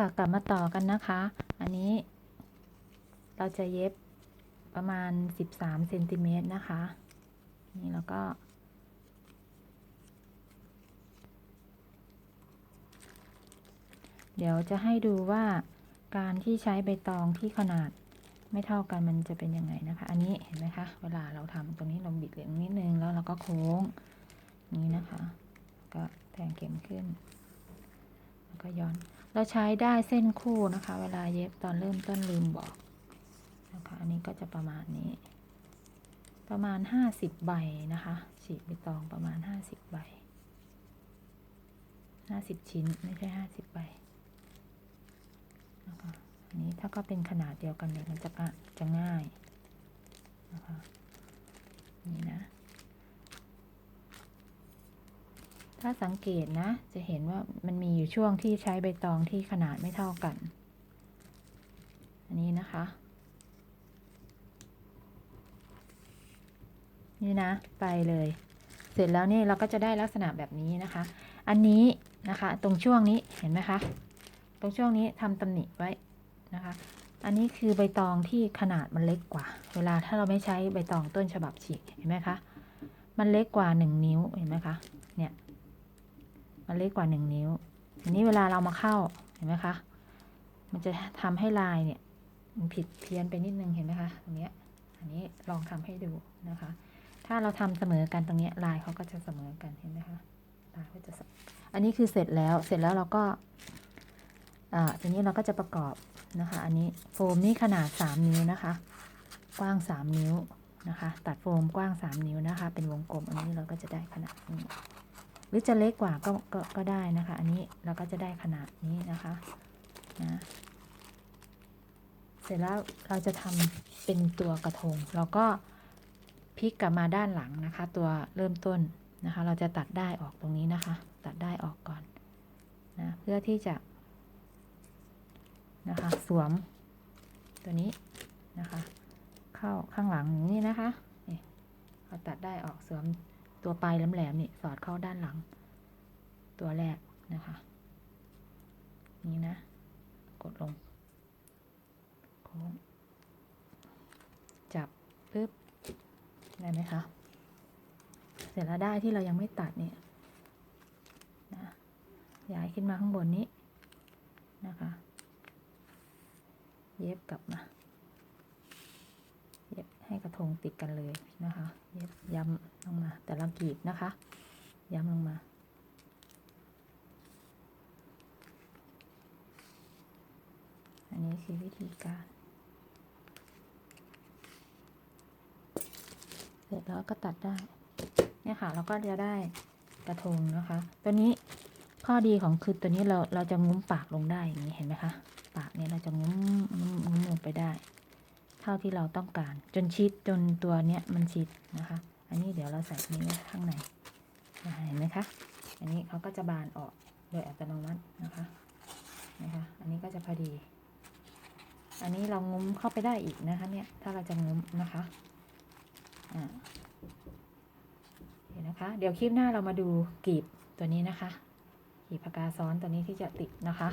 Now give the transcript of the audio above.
ค่ะกลับมาต่อกันนะคะ อันนี้ เราจะเย็บประมาณ 13เซนติเมตรนะคะ นี่แล้วก็ เดี๋ยวจะให้ดูว่าการที่ใช้ใบตองที่ขนาดไม่เท่ากันมันจะเป็นยังไงนะคะ อันนี้เห็นไหมคะ เวลาเราทำตรงนี้เราบิดเหลียงนิดนึงแล้วเราก็โค้งนี้นะคะ ก็แทงเข็มขึ้น แล้วก็ย้อน เราใช้ได้เส้นคู่นะคะ เวลาเย็บตอนเริ่มต้นลืมบอกนะคะอันนี้ก็จะประมาณนี้ ประมาณห้าสิบใบนะคะ ฉีกใบตองประมาณห้าสิบใบห้าสิบชิ้นไม่ใช่ห้าสิบใบนะคะอันนี้ถ้าก็เป็นขนาดเดียวกันเนี่ยมันจะกะจะง่ายนะคะ นี่นะ ถ้าสังเกตนะ จะเห็นว่ามันมีอยู่ช่วงที่ใช้ใบตองที่ขนาดไม่เท่ากัน อันนี้นะคะ นี่นะ ไปเลย เสร็จแล้วนี่เราก็จะได้ลักษณะแบบนี้นะคะ อันนี้นะคะ ตรงช่วงนี้เห็นไหมคะ ตรงช่วงนี้ทำตำหนิไว้นะคะ อันนี้คือใบตองที่ขนาดมันเล็กกว่า เวลาถ้าเราไม่ใช้ใบตองต้นฉบับฉีกเห็นไหมคะ มันเล็กกว่าหนึ่งนิ้วเห็นไหมคะ เนี่ยมันเล็กกว่าหนึ่งนิ้วทีนี้เวลาเรามาเข้าเห็นไหมคะ มันจะทำให้ลายเนี่ย มันผิดเพี้ยนไปนิดนึงเห็นไหมคะตรงเนี้ยอันนี้ลองทำให้ดูนะคะ ถ้าเราทำเสมอกันตรงเนี้ยลายเขาก็จะเสมอกันเห็นไหมคะลายก็จะอันนี้คือเสร็จแล้วเสร็จแล้วเราก็อ่าทีนี้เราก็จะประกอบนะคะ อันนี้โฟมนี่ขนาด 3 นิ้วนะคะ กว้าง 3 นิ้วนะคะ ตัดโฟมกว้าง 3 นิ้วนะคะ เป็นวงกลมอันนี้เราก็จะได้ขนาดนี้ รือจะเล็กกว่าก็ก็ก็ได้นะคะ อันนี้เราก็จะได้ขนาดนี้นะคะนะเสร็จแล้วเราจะทำเป็นตัวกระทง เราก็พลิกกลับมาด้านหลังนะคะ ตัวเริ่มต้นนะคะ เราจะตัดได้ออกตรงนี้นะคะ ตัดได้ออกก่อนนะเพื่อที่จะนะคะสวมตัวนี้นะคะ เข้าข้างหลังอย่างนี้นะคะนี่เราตัดได้ออกสวม ตัวปลายแหลมๆนี่สอดเข้าด้านหลัง ตัวแรกนะคะ นี่นะ กดลงโค้งจับปึ๊บได้ไหมคะเสร็จแล้วได้ที่เรายังไม่ตัดเนี่ยนะย้ายขึ้นมาข้างบนนี้นะคะ เย็บกลับมา ให้กระทงติดกันเลยนะคะเย็บย้ำลงมาแต่ละกรีบนะคะ ย้ำลงมา อันนี้คือวิธีการเสร็จแล้วก็ตัดได้ เนี่ยค่ะ เราก็จะได้กระทงนะคะ ตัวนี้ข้อดีของคือตัวนี้เราเราจะงุ้มปากลงได้อย่างนี้เห็นไหมคะ ปากเนี่ยเราจะงุ้มงุ้มงุ้มลงไปได้ ท่าที่เราต้องการ จนชิดจนตัวเนี้ยมันชิดนะคะ อันนี้เดี๋ยวเราใส่นี้ข้างในเห็นไหมคะ อันนี้เขาก็จะบานออกโดยอัตโนมัตินะคะนะคะ อันนี้ก็จะพอดี อันนี้เรางุ้มเข้าไปได้อีกนะคะเนี่ย ถ้าเราจะงุ้มนะคะอ่าเห็นนะคะ เดี๋ยวคลิปหน้าเรามาดูกีบตัวนี้นะคะกีบปากกาซ้อนตัวนี้ที่จะติดนะคะ